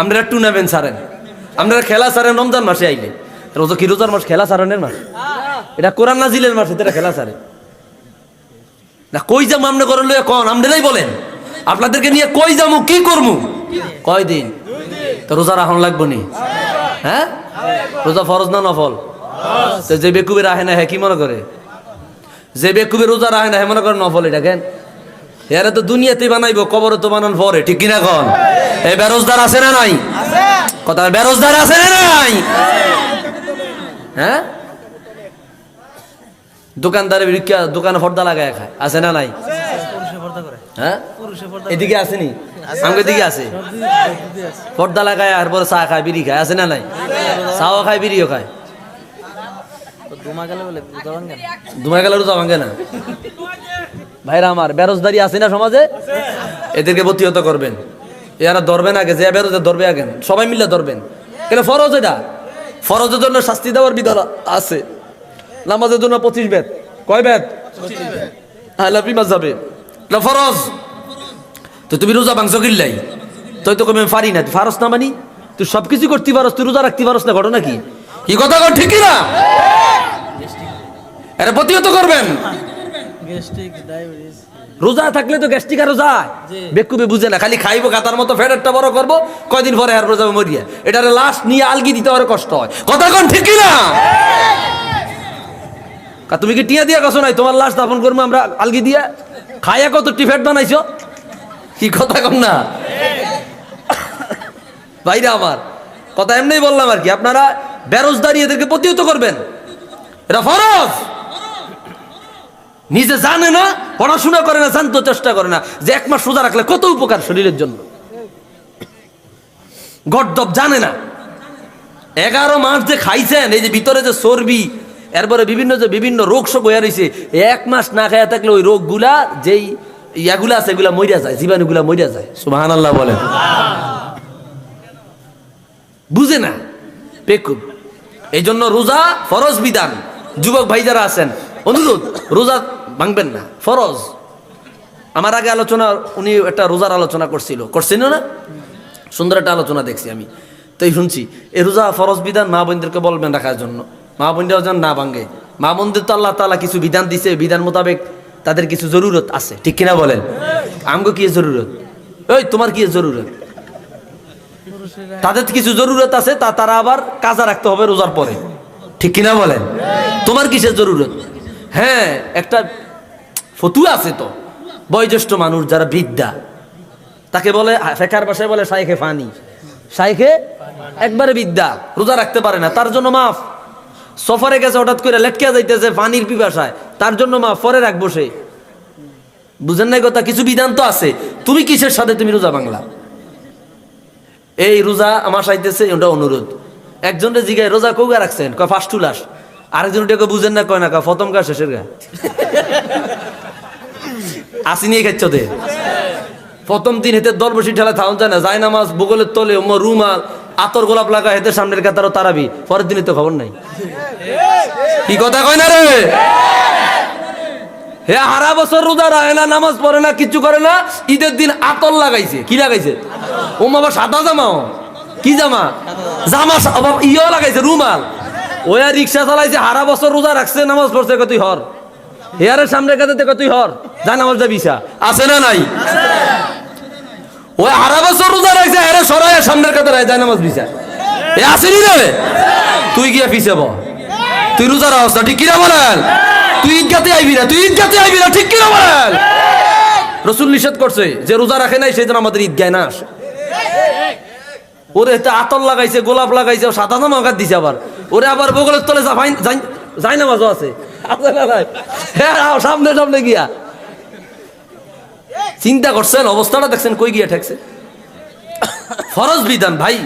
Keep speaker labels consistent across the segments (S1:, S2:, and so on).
S1: আপনারা টুর্নামেন্ট সারেন আপনারা খেলা সারেন রমজান মাসে আইলে। রোজা কি রোজার মাস? খেলা সারানের মাস? এটা কোরআন নাজিলের মাস এটা খেলা সারে না, কই যাম আমনে করেন লইয়া কন? আমনেরাই বলেন। আপনাদেরকে নিয়ে কই যামু, কি করমু? কয় দিন তো রোজা রাখন লাগবো নি? হ্যাঁ? রোজা ফরজ না নফল? যে বেকুবে রাহে না হ্যাঁ কি মনে করে? যে বেকুবে রোজা রাহে না হ্যাঁ মনে করে নফল এটা, কেন? এরা তো দুনিয়াতে বানাইবো কবরে তো বানান পরে ঠিক কিনা কন? এই বেরোজদার আছে না নাই? কথা বেরোজদার আছে না নাই? হ্যাঁ? দোকানদারে বিক্রিয়া দোকানে পর্দা লাগায় খায় আছে না নাই? হ্যাঁ? এদিকে আসেনি? আমাকে দিকে আছে? পর্দা লাগায় আর পরে চা খায় বিড়ি খায় আছে না নাই? চাও খায় বিড়িও খায়। দুমাই গেলে রোজা ভাঙে না ভাইরা আমার বেরোজদারি আছে না সমাজে? এদেরকে প্রতিহত করবেন। এরা ধরবেন আগে, যে বেরোজে ধরবে আগে। সবাই মিলে ধরবেন। কেন ফরজ এটা? ফরজের জন্য শাস্তি দেওয়ার বিধান আছে। নামাজের জন্য পঁচিশ বেদ। কয় বেদ? হালাফি যাবে। এটা ফরজ। তো তুমি রোজা মাংস কিনলাই তুই তো কমে পারি না ফারস না মানি? তুই সব কিছু করতে পারস, তুই রোজা রাখতে পারস না, ঘটনা কি? কি কথা ঠিক না এটা প্রতিহত করবেন। রোজা থাকলে তো গ্যাস্ট্রিক আরও যায় বেকুবে বুঝে না খালি খাইবো কাতার মতো ফেডারটা বড় করব কয়দিন পরে আর যাবে মরিয়া। এটারে লাশ নিয়ে আলগি দিতে আরও কষ্ট হয়। কথা কোন ঠিক না তুমি কি টিয়া দিয়া কাছো নাই? তোমার লাশ দাফন করব আমরা আলগি দিয়া? খাইয়া কত টিফেট বানাইছো? কি কথা কম না? ভাইরা আমার কথা এমনি বললাম আর কি আপনারা বেরোজদারি এদেরকে প্রতিহত করবেন। এটা ফরজ! নিজে জানে না, পড়াশোনা করে না, জানতে চেষ্টা করে না, যে এক মাস সোজা রাখলে কত উপকার শরীরের জন্য। গড্ডব জানে না। এগারো মাস যে খাইছেন, এই যে ভিতরে যে চর্বি, এরপরে বিভিন্ন যে বিভিন্ন রোগ সব হয়ে রয়েছে এক মাস না খাইয়া থাকলে ওই রোগগুলা যেই ইয়াগুলা আছে, এগুলা মরিয়া যায়, জীবাণুগুলা মরিয়া যায়। সুবাহান আল্লাহ বলেন। বুঝে না? পেকুব এই জন্য রোজা ফরজ বিধান। যুবক ভাই যারা আছেন অনুরোধ রোজা ভাঙবেন না। ফরজ। আমার আগে আলোচনা, উনি একটা রোজার আলোচনা করছিল। করছিল না? সুন্দর একটা আলোচনা দেখছি আমি। তাই শুনছি এই রোজা ফরজ বিধান মা বোনদেরকে বলবেন রাখার জন্য। মা বোনরাও যেন না ভাঙে। মা বোনদের তো আল্লাহ তালা কিছু বিধান দিছে, বিধান মোতাবেক তাদের কিছু জরুরত আছে। ঠিক কিনা বলেন? আমগো কি জরুরত? ওই তোমার কি জরুরত? তাদের কিছু জরুরত আছে, তা তারা আবার কাজা রাখতে হবে রোজার পরে। ঠিক কিনা বলেন? তোমার কিসের জরুরত? হ্যাঁ একটা ফতুয়া আছে তো। বয়োজ্যেষ্ঠ মানুষ যারা বৃদ্ধা, তাকে বলে, ফেকার বাসায় বলে শাইখে ফানি। শাইখে একবারে বিদ্যা রোজা রাখতে পারে না, তার জন্য মাফ। সফরে গেছে, হঠাৎ করে লেটকে যাইতেছে পানির পিপাসায়, তার জন্য মাফ, পরে রাখব সে। বুঝেন নাই কথা? কিছু বিধান তো আছে। তুমি কিসের সাথে তুমি রোজা বাংলা এই রোজা আমার সাইতেছে ওটা অনুরোধ। একজনের জিগায়, রোজা কৌগা রাখছেন? কয় ফার্স্ট লাস আরেকজন ওটাকে বুঝেন না, কয় না, কয়, প্রথম গা শেষের গা আসি নিয়ে খাচ্ছ দে। প্রথম দিন হেতে দল বসি ঠেলা থাউন যায় না, যায় নামাজ বগলের তলে রুমাল, আতর গোলাপ লাগা হেতে সামনের কাতারও তারাবি। পরের দিনে তো খবর নাই। কি কথা কয় না রে? হে হারা বছর রোজা রাখে না, নামাজ পড়ে না কিচ্ছু করে না, ঈদের দিন আতর লাগাইছে। কি লাগাইছে? ও বাবা সাদা জামা কি জামা? জামা ইও লাগাইছে, রুমাল। আর রিক্সা চালাইছে হারা বছর রোজা রাখছে, নামাজ পড়ছে তুই হর। হেয়ারের সামনে কাছে তুই হর। যা নামাজ যাবি ইসা। আছে না নাই? ওই হারা বছর রোজা রাখছে সামনের রায় এ আসেনি রে? তুই গিয়ে পিছে ব। তুই রোজার অবস্থা ঠিক কিনা বলেন? তুই ঈদগাতে আইবি না তুই ঈদগাতে আইবি না ঠিক কিনা বলেন? রসুল নিষেধ করছে যে রোজা রাখে নাই সেই জন্য আমাদের ঈদগায় না আসে। ওরে তো আতর লাগাইছে গোলাপ লাগাইছে সাদা জামা কাট দিছে আবার। ওরে আবার বগলের তলে যা যাই না আছে। আছে না নাই? হ্যাঁ আও, সামনে সামনে গিয়া। চিন্তা করছেন অবস্থাটা দেখছেন কই গিয়া ঠেকছে? ফরজ বিধান ভাই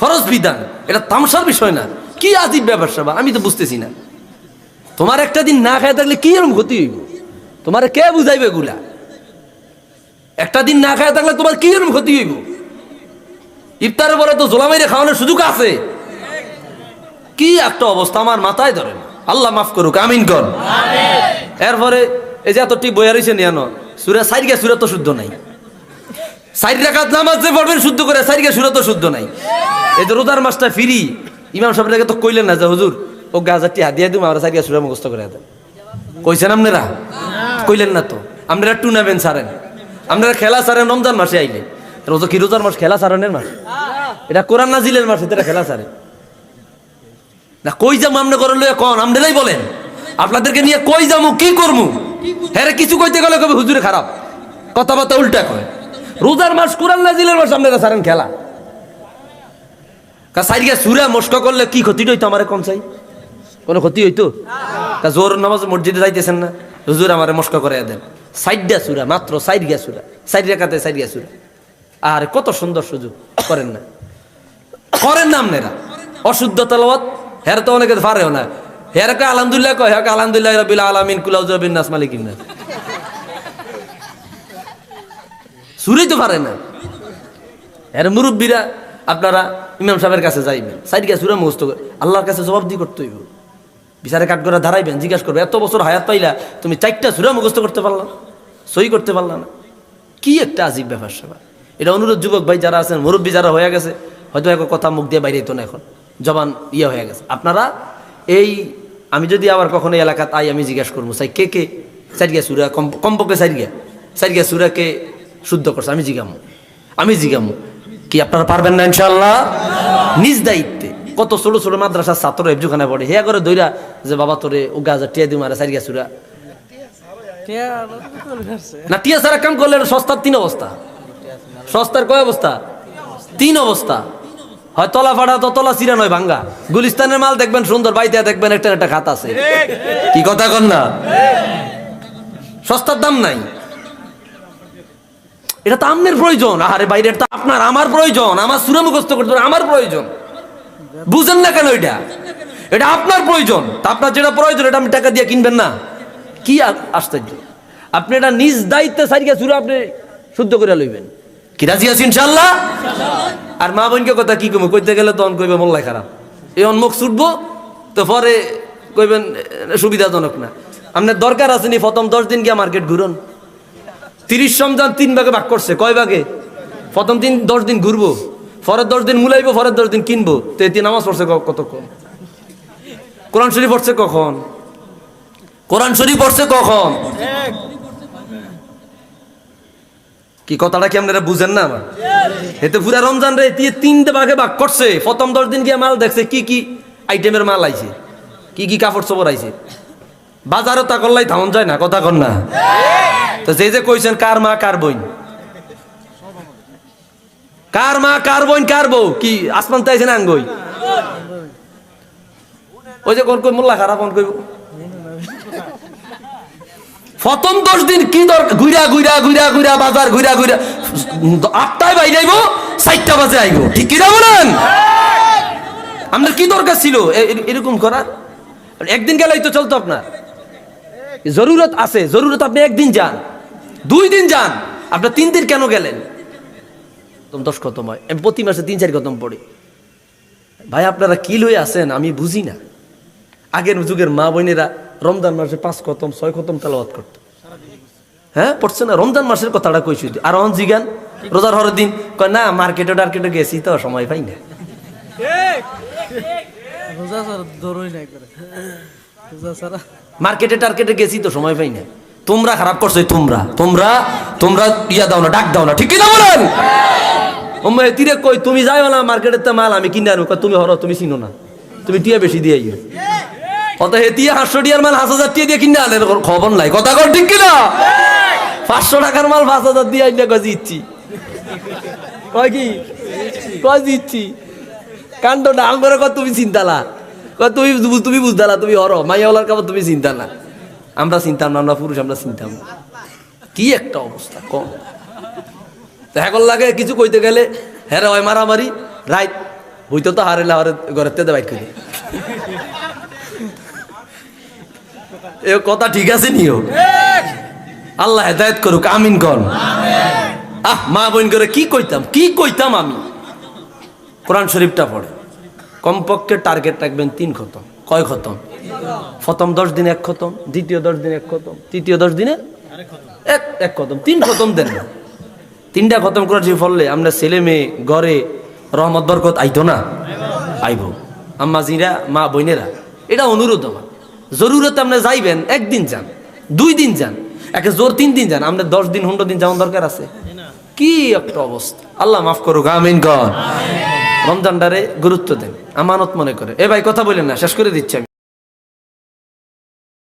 S1: ফরজ বিধান। এটা তামসার বিষয় না। কি আজীব ব্যাপার স্যাপার আমি তো বুঝতেছি না। তোমার একটা দিন না খায় থাকলে কি এরকম ক্ষতি হইব? তোমার কে বুঝাইবে এগুলা? একটা দিন না খায় থাকলে তোমার কি এরকম ক্ষতি হইব? ইফতারের পরে তো জোলামাইরে খাওয়ানোর সুযোগ আছে। কি একটা অবস্থা আমার মাথায় ধরে আল্লাহ মাফ করুক আমিন কর। এরপরে এই যে এত টিপ বইয়া রয়েছে নিয়ানো সুরা সাইড গিয়া সুরা তো শুদ্ধ নাই। সাইড রাখাত নামাজ যে পড়বেন শুদ্ধ করে সাইডকে সুরত শুদ্ধ নাই। এই তো রোজার মাসটা ফিরি, ইমাম সাহেবটাকে তো কইলেন না যে, হুজুর, ও গাজারটি হাত দিয়ে দিম আমরা সাইডকে সুরা মুখস্থ করে দেন কইছেন আপনারা? কইলেন না তো। আপনারা টুর্নামেন্ট সারেন আপনারা খেলা সারেন রমজান মাসে আইলে। রোজা, কি রোজার মাস? খেলা সারানের মাস? এটা কোরআন নাজিলের মাস এটা খেলা সারে না, কই যাব আপনি করেন লইয়া কন? আপনারাই বলেন। আপনাদেরকে নিয়ে কই যাব, কি করব? হ্যাঁ কিছু কইতে গেলে কবে হুজুরে খারাপ। কথাবার্তা উল্টা কয়। রোজার মাস কোরআন নাজিলের মাস আপনারা সারেন খেলা। কা সাইডকে সুরা মস্ক করলে কি ক্ষতি হইতো আমার চাই? কোনো ক্ষতি হইতো? তা জোর নামাজ মসজিদে যাইতেছেন না, হুজুর আমার মস্ক করে দেন। সাইডটা সুরা, মাত্র সাইড গিয়া সুরা। সাইড রেখাতে সাইড গিয়া সুরা। আর কত সুন্দর সুযোগ। করেন না। করেন না আপনারা। অশুদ্ধ তালাওয়াত, হের তো অনেকে পারেও না। হেরকে আলহামদুলিল্লাহ কয় হেরকে আলহামদুলিল্লাহ রবিল আলামিন কুলাউজবিন নাস মালিকিন নাস সুরেই তো পারে না। এর মুরব্বীরা আপনারা ইমাম সাহেবের কাছে যাইবেন, সাইড গিয়ে সুরে মুখস্থ করে, আল্লাহর কাছে জবাব দিয়ে করতে হইব। বিচারে কাঠ করে দাঁড়াইবেন জিজ্ঞাসা করবে এত বছর হায়াত পাইলা, তুমি চারটা সুরে মুখস্থ করতে পারলা সই করতে পারলা না? কি একটা আজীব ব্যাপার সেবা এটা অনুরোধ যুবক ভাই যারা আছেন, মুরব্বী যারা হয়ে গেছে, হয়তো এক কথা মুখ দিয়ে বাইরে তো না এখন। জবান ইয়ে হয়ে গেছে। আপনারা এই আমি যদি আবার কখনো এলাকাত আই আমি জিজ্ঞাসা করব সাই কে কে? সাইড গিয়া সুরা কম কমপক্ষে সাইড গিয়া। সাইড গিয়া সুরাকে শুদ্ধ করছে আমি জিগামু। আমি জিগামু। কি আপনারা পারবেন না ইনশাল্লাহ নিজ দায়িত্বে। কত ছোট ছোট মাদ্রাসার ছাত্র এবজুখানে পড়ে হে করে দইরা যে বাবা তোরে ও গাজা টিয়া দিও মারা সাইড গিয়া সুরা। না টিয়া সারা কাম করলে সস্তার তিন অবস্থা। সস্তার কয় অবস্থা? তিন অবস্থা। হয় তলা ফাটা তো তলা চিরা নয় ভাঙ্গা। গুলিস্তানের মাল দেখবেন সুন্দর, বাইতে দেখবেন একটা একটা খাত আছে। কি কথা কন না? সস্তার দাম নাই। এটা তো আমনের প্রয়োজন। আরে বাইরের তো আপনার, আমার প্রয়োজন। আমার সুরে মুখস্থ করতে আমার প্রয়োজন। বুঝেন না কেন এটা? এটা আপনার প্রয়োজন। তা আপনার যেটা প্রয়োজন, এটা আপনি টাকা দিয়ে কিনবেন না। কি আশ্চর্য। আপনি এটা নিজ দায়িত্বে সারিকা সুরে আপনি শুদ্ধ করে লইবেন। কি, রাজি আছি ইনশাল্লাহ আর মা বোনকে কথা কি কমে কইতে গেলে তখন কইবে মোল্লাই খারাপ। এই অন্মুখ ছুটবো, তো পরে কইবেন সুবিধাজনক না। আপনার দরকার আছে নি, প্রথম দশ দিন গিয়া মার্কেট ঘুরুন। তিরিশ রমজান তিন ভাগে ভাগ করছে, কয় ভাগে? প্রথম দিন দশ দিন ঘুরবো, পরের দশ দিন মুলাইবো, পরের দশ দিন কিনবো, তো এতে নামাজ পড়ছে কতক্ষণ? কোরআন শরীফ পড়ছে কখন? কোরআন শরীফ পড়ছে কখন? কি কথাটা কি আপনারা বুঝেন না আমার? এতে পুরা রমজান রে দিয়ে তিনটে ভাগে ভাগ করছে। প্রথম দশ দিন গিয়ে মাল দেখছে, কি কি আইটেমের মাল আইছে, কি কি কাপড় চোপড় আইছে। বাজারও তা করলাই থামন যায় না, কথা কর না। তো যে যে কইছেন, কার মা, কার বইন কার মা, কার বোন, কার বউ? কি আসমান তাইছে না আঙ্গই? ওই যে কোন কই, মোল্লা খারাপ কোন কইব? প্রথম দশ দিন কি দরকার ঘুরা ঘুরা ঘুরা ঘুরা বাজার ঘুরা ঘুরা আটটায় বাইরে আইব, চারটা বাজে আইব। ঠিক কিনা বলেন? আপনার কি দরকার ছিল? এরকম করার? একদিন গেলেই তো চলতো আপনার। জরুরত আছে, জরুরত আপনি একদিন যান। দুই দিন যান। আপনার তিন দিন কেন গেলেন? দশ খতম হয়। আমি প্রতি মাসে তিন, চার খতম পড়ি। ভাই, আপনারা কি লয়ে আছেন? আমি বুঝি না। আগের যুগের মা বোনেরা রমজান মাসে পাঁচ খতম ছয় খতম তেলাওয়াত করত। হ্যাঁ পড়ছে না? রমজান মাসের কথাটা কইছি আর অন জিগান রোজার হরের দিন কয় না মার্কেটে টার্কেটে গেছি তো সময় পাই না। মার্কেটে টার্কেটে গেছি তো সময় পাই না। তোমরা খারাপ করছ তোমরা। তোমরা তোমরা ইয়া দাও না ডাক দাও না ঠিক না বলেন? তিরে কই তুমি যাইও না মার্কেটের তো মাল আমি কিনে আনব। কয়, তুমি হরো তুমি চিনো না। তুমি টিয়া বেশি দিয়ে অত হে টিয়া টিয়ার মাল হাজার টিয়া দিয়ে কিনে আনলেন খবর নাই। কথা কর ঠিক কিনা? পাঁচশো টাকার মাল পাঁচ হাজার দিয়ে আইলে কয় দিচ্ছি কয় কি? কয় দিচ্ছি কাণ্ডটা আঙ্গরে কয় তুমি চিন্তালা কয় তুমি তুমি বুঝদালা তুমি হরো। মাইয়াওয়ালার কাপড় তুমি চিন্তা না। আমরা চিন্তাম না, আমরা পুরুষ, আমরা চিন্তাম। কি একটা অবস্থা, কম। দেখা লাগে, কিছু কইতে গেলে হ্যাঁ হয় মারামারি রাইট বইতে তো হারে ঘরের তেতে বাইক করে। এ কথা ঠিক আছে নিও? আল্লাহ হেদায়ত করুক, আমিন কন। আহ, মা বোন করে কি কইতাম? কি কইতাম আমি? কোরআন শরীফটা পড়ে। কমপক্ষে টার্গেট রাখবেন তিন খতম। কয় খতম? প্রথম দশ দিন এক খতম, দ্বিতীয় দশ দিন এক খতম, তৃতীয় দশ দিনে এক এক খতম, তিন খতম দেন। না তিনটা খতম করার যে ফললে আমরা ছেলে মেয়ে ঘরে রহমত, বরকত আইতো না? আইব। আম্মা জিরা মা বোনেরা, এটা অনুরোধ আমার। জরুরত আপনি যাইবেন, একদিন যান, দুই দিন যান, একে জোর তিন দিন যান, আমরা দশ দিন, পনেরো দিন যাওয়ার দরকার আছে। কি একটা অবস্থা। আল্লাহ মাফ করুক, আমিন কন। রমজানটারে গুরুত্ব দেন, আমানত মনে করে। এ ভাই, কথা বলেন না, শেষ করে দিচ্ছি